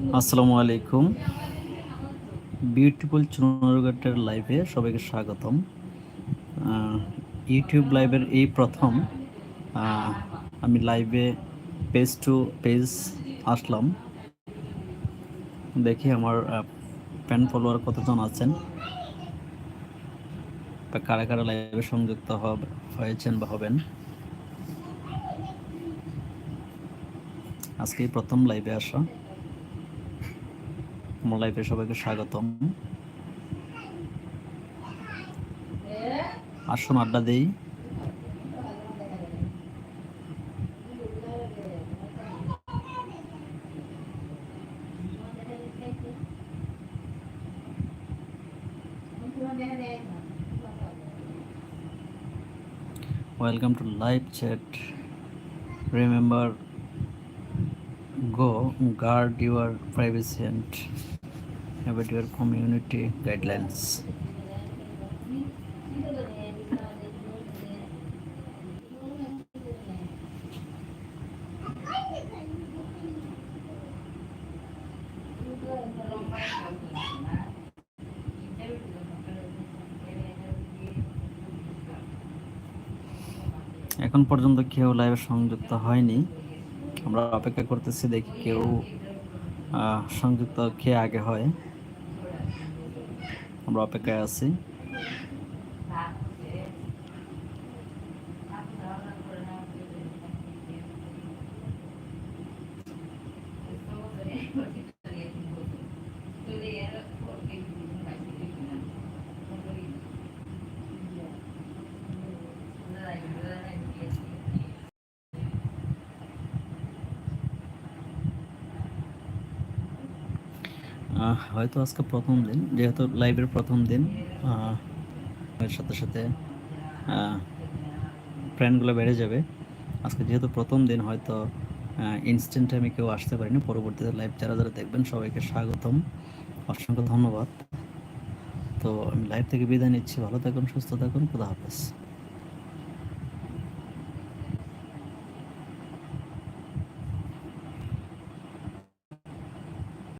আসসালামু আলাইকুম। বিউটিফুল চুনারঘাটের লাইভে সবাইকে স্বাগতম। ইউটিউব লাইভের এই প্রথম আমি লাইভে পেজ টু পেজ আসলাম। দেখি আমার ফ্যান ফলোয়ার কতজন আছেন? বা কারা কারা লাইভে সংযুক্ত হয়েছেন বা হবেন? আজকে প্রথম লাইভে আসা। আমার লাইফে সবাইকে স্বাগতম। আসুন আড্ডা দেই। Welcome to live chat remember go guard your privacy and about your community guidelines এখন পর্যন্ত কেউ লাইভে সংযুক্ত হয়নি আমরা অপেক্ষা করতেছি দেখি কেউ সংযুক্ত কে আগে হয়। আমরা অপেক্ষায় আছি। আহ, হয়তো আজকে প্রথম দিন, যেহেতু লাইভের প্রথম দিন এর সাথে সাথে ফ্রেন্ডগুলো বেড়ে যাবে। আজকে যেহেতু প্রথম দিন, হয়তো ইনস্ট্যান্টে আমি কেউ আসতে পারিনি। পরবর্তীতে লাইভ যারা যারা দেখবেন, সবাইকে স্বাগতম। অসংখ্য ধন্যবাদ। তো আমি লাইভ থেকে বিদায় নিচ্ছি। ভালো থাকুন, সুস্থ থাকুন। খুদা হাফেজ।